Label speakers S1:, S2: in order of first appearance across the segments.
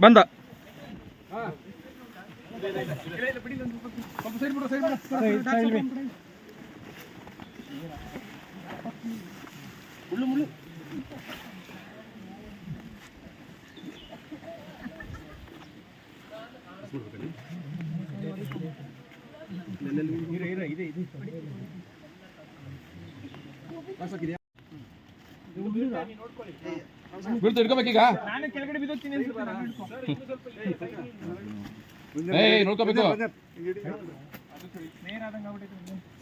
S1: ಬಂದ. ಬಿಡ್ತು ಹಿಡ್ಕೋಬೇಕೀಗ ನೋಡ್ಕೋಬೇಕು
S2: ನೇರ.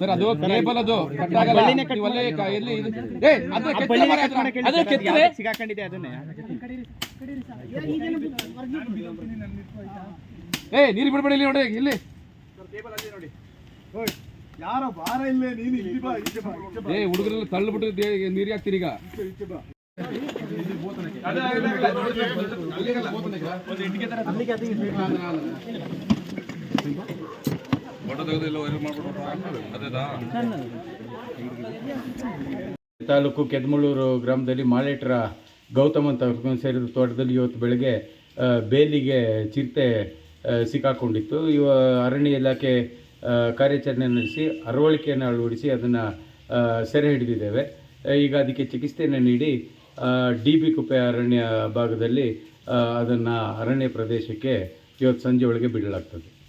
S1: ಸರ್ ಅದು ಕೇಬಲ್ ಅದು ಕಟ್ ಆಗಲ್ಲ. ನೀವು ಅಲ್ಲೇ ಕ- ಎಲ್ಲಿ ಇದು- ಏ ಅದು ಕೆತ್ತಿದೆ ಮರ ಅದು. ಅದೇ ಕೆತ್ತಿದೆ
S2: ಸಿಗಾಕೊಂಡಿದೆ ಅದನ್ನೇ?
S1: ಏ ನೀರು ಬಿಡ್ಬೇಡಿ ಇಲ್ಲಿ ನೋಡಿ ಇಲ್ಲಿ.
S3: ಯಾರ ಬಾರ ಇಲ್ಲೇ? ನೀನು ಇಲ್ಲಿ ಬಾ ಈಚೆ ಬಾ ಈಚೆ ಬಾ.
S1: ಏ ಹುಡುಗರೆಲ್ಲ ತಳ್ಳಿಬಿಟ್ಟು ನೀರಿಗೆ ಹಾಕ್ತೀರಿ ಈಗ.
S3: ಈಚೆ ಬಾ.
S4: ತಾಲೂಕು ಕೆದ್ಮಳೂರು ಗ್ರಾಮದಲ್ಲಿ ಮಾಲೇಟ್ರ ಗೌತಮ್ ಅಂತ ಸೇರಿದ ತೋಟದಲ್ಲಿ ಇವತ್ತು ಬೆಳಗ್ಗೆ ಬೇಲಿಗೆ ಚಿರತೆ ಸಿಕ್ಕಾಕೊಂಡಿತ್ತು. ಇವ ಅರಣ್ಯ ಇಲಾಖೆ ಕಾರ್ಯಾಚರಣೆ ನಡೆಸಿ ಅರವಳಿಕೆಯನ್ನು ಅಳವಡಿಸಿ ಅದನ್ನು ಸೆರೆ ಹಿಡಿದಿದ್ದೇವೆ. ಈಗ ಅದಕ್ಕೆ ಚಿಕಿತ್ಸೆಯನ್ನು ನೀಡಿ ಡಿ ಬಿ ಕುಪ್ಪೆ ಅರಣ್ಯ ಭಾಗದಲ್ಲಿ ಅದನ್ನು ಅರಣ್ಯ ಪ್ರದೇಶಕ್ಕೆ ಇವತ್ತು ಸಂಜೆ ಒಳಗೆ ಬಿಡಲಾಗ್ತದೆ.